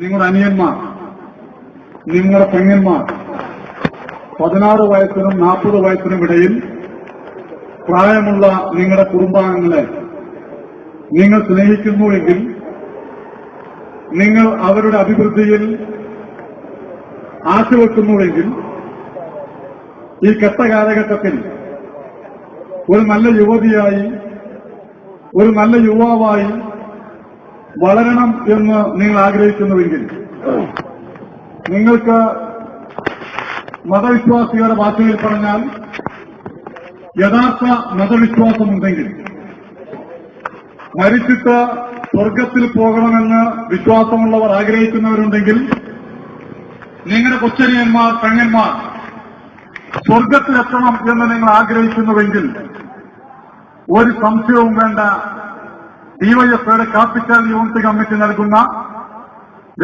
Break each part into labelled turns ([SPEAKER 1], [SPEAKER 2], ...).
[SPEAKER 1] നിങ്ങളുടെ അനിയന്മാർ നിങ്ങളുടെ പെങ്ങന്മാർ പതിനാറ് വയസ്സിനും നാൽപ്പത് വയസ്സിനും ഇടയിൽ പ്രായമുള്ള നിങ്ങളുടെ കുടുംബാംഗങ്ങളെ നിങ്ങൾ സ്നേഹിക്കുന്നുവെങ്കിൽ നിങ്ങൾ അവരുടെ അഭിവൃദ്ധിയിൽ ആശുവെക്കുന്നുവെങ്കിൽ ഈ കെട്ട കാലഘട്ടത്തിൽ ഒരു നല്ല യുവതിയായി ഒരു നല്ല യുവാവായി വളരണം എന്ന് നിങ്ങൾ ആഗ്രഹിക്കുന്നുവെങ്കിൽ നിങ്ങൾക്ക് മതവിശ്വാസികളുടെ ഭാഷയിൽ പറഞ്ഞാൽ യഥാർത്ഥ മതവിശ്വാസമുണ്ടെങ്കിൽ മരിച്ചിട്ട് സ്വർഗത്തിൽ പോകണമെന്ന് വിശ്വാസമുള്ളവർ ആഗ്രഹിക്കുന്നവരുണ്ടെങ്കിൽ നിങ്ങളുടെ കൊച്ചനിയന്മാർ പെങ്ങന്മാർ സ്വർഗത്തിലെത്തണം എന്ന് നിങ്ങൾ ആഗ്രഹിക്കുന്നുവെങ്കിൽ ഒരു സംശയവും വേണ്ട. ഡിവൈഎഫ്ഐയുടെ ക്യാപിറ്റൽ യൂണിറ്റ് കമ്മിറ്റി നൽകുന്ന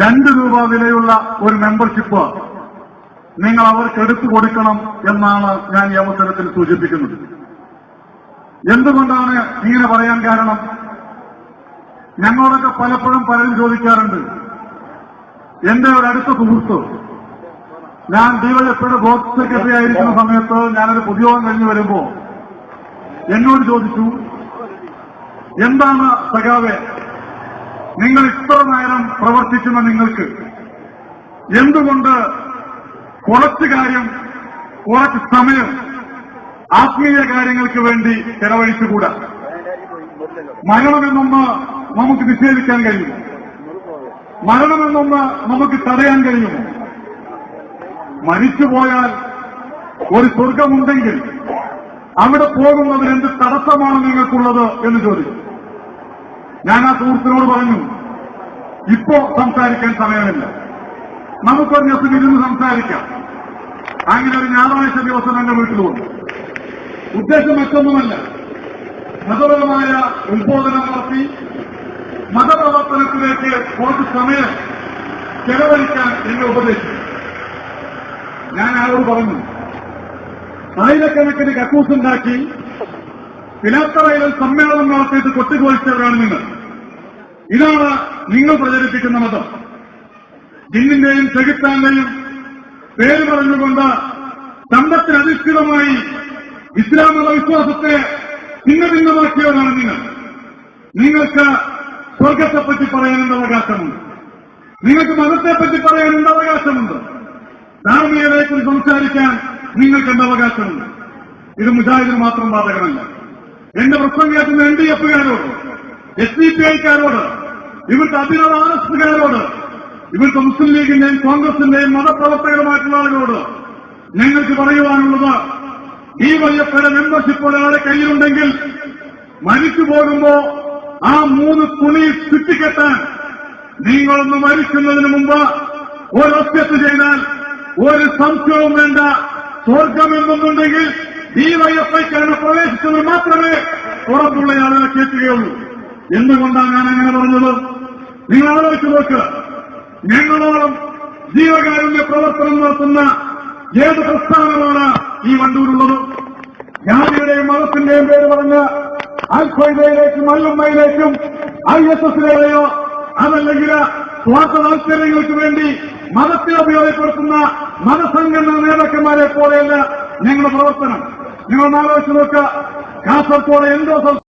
[SPEAKER 1] രണ്ട് രൂപ വിലയുള്ള ഒരു മെമ്പർഷിപ്പ് നിങ്ങൾ അവർക്ക് എടുത്തു കൊടുക്കണം എന്നാണ് ഞാൻ ഈ അവസരത്തിൽ സൂചിപ്പിക്കുന്നത്. എന്തുകൊണ്ടാണ് ഇങ്ങനെ പറയാൻ കാരണം? ഞങ്ങളോടൊക്കെ പലപ്പോഴും പലരും ചോദിക്കാറുണ്ട്. എന്റെ ഒരു അടുത്ത സുഹൃത്ത് ഞാൻ ഡിവൈഎഫ്ഐയുടെ ബോർഡ് സെക്രട്ടറി ആയിരിക്കുന്ന സമയത്ത് ഞാനൊരു പൊതുയോഗം കഴിഞ്ഞു വരുമ്പോ എന്നോട് ചോദിച്ചു എന്താണ് സഖാവെ? നിങ്ങൾ ഇത്ര നേരം പ്രവർത്തിക്കുന്ന നിങ്ങൾക്ക് എന്തുകൊണ്ട് കുറച്ച് കാര്യം കുറച്ച് സമയം ആത്മീയ കാര്യങ്ങൾക്ക് വേണ്ടി ചെലവഴിച്ചുകൂടാ? മരണമെന്നൊന്ന് നമുക്ക് നിഷേധിക്കാൻ കഴിയും മരണമെന്നൊന്ന് നമുക്ക് തടയാൻ കഴിയുമോ? മരിച്ചുപോയാൽ ഒരു സ്വർഗമുണ്ടെങ്കിൽ അവിടെ പോകുന്നതിന് എന്ത് തടസ്സമാണ് നിങ്ങൾക്കുള്ളത് എന്ന് ചോദിച്ചു ഞാൻ ആ സുഹൃത്തിനോട് പറഞ്ഞു ഇപ്പോ സംസാരിക്കാൻ സമയമില്ല. നമുക്കൊരു ദിവസം ഇരുന്ന് സംസാരിക്കാം. അങ്ങനെ ഒരു ഞായറാഴ്ച ദിവസം എന്റെ വീട്ടിൽ വന്നു ഉദ്ദേശം മറ്റൊന്നുമല്ല. മതപരമായ ഉത്ബോധനം നടത്തി മതപ്രവർത്തനത്തിലേക്ക് കുറച്ച് സമയം ചെലവഴിക്കാൻ എന്നെ ഉപദേശിച്ചു. ഞാൻ ആരോട് പറഞ്ഞു ആയിരക്കണക്കിന് കക്കൂസ് ഉണ്ടാക്കി പിലാത്തറയിൽ സമ്മേളനം നടത്തിയിട്ട് കൊട്ടിക്കൊഴിച്ചവരാണ് നിങ്ങൾ. ഇതാണ് നിങ്ങൾ പ്രചരിപ്പിക്കുന്ന മതം. ജിന്നിന്റെയും ചെകുത്താന്റെയും പേര് പറഞ്ഞുകൊണ്ട് സമ്പത്തിനധിഷ്ഠിതമായി ഇസ്ലാം മതവിശ്വാസത്തെ ഭിന്ന ഭിന്നമാക്കിയവരാണ് നിങ്ങൾ. നിങ്ങൾക്ക് സ്വർഗത്തെപ്പറ്റി പറയാനുള്ള അവകാശമുണ്ട്. നിങ്ങൾക്ക് മതത്തെപ്പറ്റി പറയാനുള്ള അവകാശമുണ്ട്. ധാർമ്മികതയെക്കുറിച്ച് സംസാരിക്കാൻ നിങ്ങൾക്ക് എന്ത് അവകാശമുണ്ട്? ഇത് മുജാഹിദിന് മാത്രം ബാധകമല്ല. എന്റെ കേൾക്കുന്ന എൻ ഡി എഫുകാരോട് എസ് ഡി പി ഐക്കാരോട് ഇവിടുത്തെ അഭിനവ ആർ എസ് കാരോട് ഇവിടുത്തെ മുസ്ലിം ലീഗിന്റെയും കോൺഗ്രസിന്റെയും മതപ്രവർത്തകരുമായിട്ടുള്ള ആളുകളോട് ഞങ്ങൾക്ക് പറയുവാനുള്ളത് ഈ വയ്യപ്പയുടെ മെമ്പർഷിപ്പ് ഒരാളുടെ കയ്യിലുണ്ടെങ്കിൽ മരിച്ചു പോകുമ്പോ ആ മൂന്ന് തുണി ചുറ്റിക്കെട്ടാൻ നിങ്ങളൊന്ന് മരിക്കുന്നതിന് മുമ്പ് ഒരൊറ്റത്ത് ചെയ്താൽ ഒരു സംശയവും വേണ്ട സ്വർഗമെന്നുണ്ടെങ്കിൽ ഡിവൈഎഫ്ഐക്കാണ് പ്രവേശിച്ചത് മാത്രമേ ഉറപ്പുള്ള ആളുകളെ കേൾക്കുകയുള്ളൂ. എന്തുകൊണ്ടാണ് ഞാൻ അങ്ങനെ പറഞ്ഞത്? നിങ്ങൾ ആലോചിച്ച് നോക്ക്. ഞങ്ങളോളം ജീവകാരുണ്യ പ്രവർത്തനം നടത്തുന്ന ഏത് പ്രസ്ഥാനമാണ് ഈ വണ്ടൂരുള്ളത്? ജാതിയുടെയും മതത്തിന്റെയും പേര് പറഞ്ഞ് അൽഖ്വയ്ദയിലേക്കും അല്ലുമ്മയിലേക്കും ഐ എസ് എസിലെയോ അതല്ലെങ്കിൽ സ്വാർത്ഥ താല്പര്യങ്ങൾക്ക് വേണ്ടി മതത്തെ ഉപയോഗപ്പെടുത്തുന്ന മതസംഘടനാ നേതാക്കന്മാരെ പോലെയല്ല ഞങ്ങളുടെ പ്രവർത്തനം. നിങ്ങൾ ആലോചിച്ച് നോക്കുക കാസർഗോഡ് എന്തോ